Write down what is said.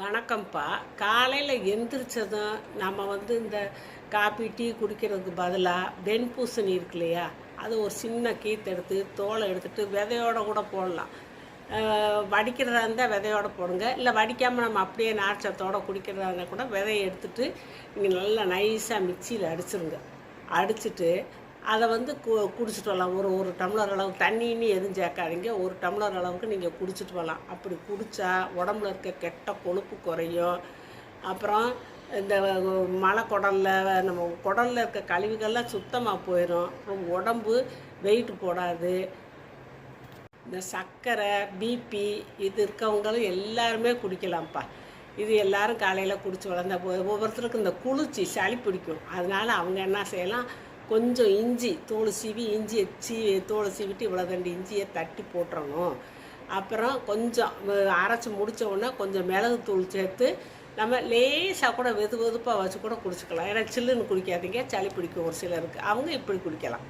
வணக்கம்ப்பா. காலையில் எந்திரிச்சதும் நம்ம வந்து இந்த காபி டீ குடிக்கிறதுக்கு பதிலாக வெண்பூசணி இருக்கு இல்லையா அது ஒரு சின்ன கீத்து எடுத்து தோலை எடுத்துகிட்டு விதையோட கூட போடலாம். வடிக்கிறதா இருந்தால் விதையோட போடுங்க. இல்லை வடிக்காமல் நம்ம அப்படியே நார்ச்சத்தோட குடிக்கிறதா இருந்தால் கூட விதையை எடுத்துகிட்டு நீங்கள் நல்லா நைஸாக மிக்சியில் அடிச்சிருங்க. அடிச்சிட்டு அதை வந்து கு குடிச்சிட்டு வரலாம். ஒரு ஒரு டம்ளர் அளவு தண்ணின்னு எதுவும் சேர்க்காதீங்க. ஒரு டம்ளர் அளவுக்கு நீங்கள் குடிச்சிட்டு வரலாம். அப்படி குடித்தா உடம்புல இருக்க கெட்ட கொழுப்பு குறையும். அப்புறம் இந்த மலை குடலில் நம்ம குடலில் இருக்க கழிவுகள்லாம் சுத்தமாக போயிடும் அப்புறம் உடம்பு வெயிட் போடாது. இந்த சர்க்கரை பிபி இது இருக்கவங்களும் எல்லாருமே குடிக்கலாம்ப்பா. இது எல்லாரும் காலையில் குடிச்சு வளர்ந்த ஒவ்வொருத்தருக்கும் இந்த குளிர்ச்சி சளி பிடிக்கும். அதனால அவங்க என்ன செய்யலாம்? கொஞ்சம் இஞ்சி தோல் சீவி இஞ்சியை சீ தோலை சீவிட்டு இவ்வளோ ரெண்டு இஞ்சியை தட்டி போட்டுறணும். அப்புறம் கொஞ்சம் அரைச்சி முடித்த உடனே கொஞ்சம் மிளகு தூள் சேர்த்து நம்ம லேசாக கூட வெது வெதுப்பாக வச்சு கூட குடிச்சுக்கலாம். ஏன்னா சில்லுன்னு குடிக்காதீங்க சளி பிடிக்கும் ஒரு சிலருக்கு. அவங்க இப்படி குடிக்கலாம்.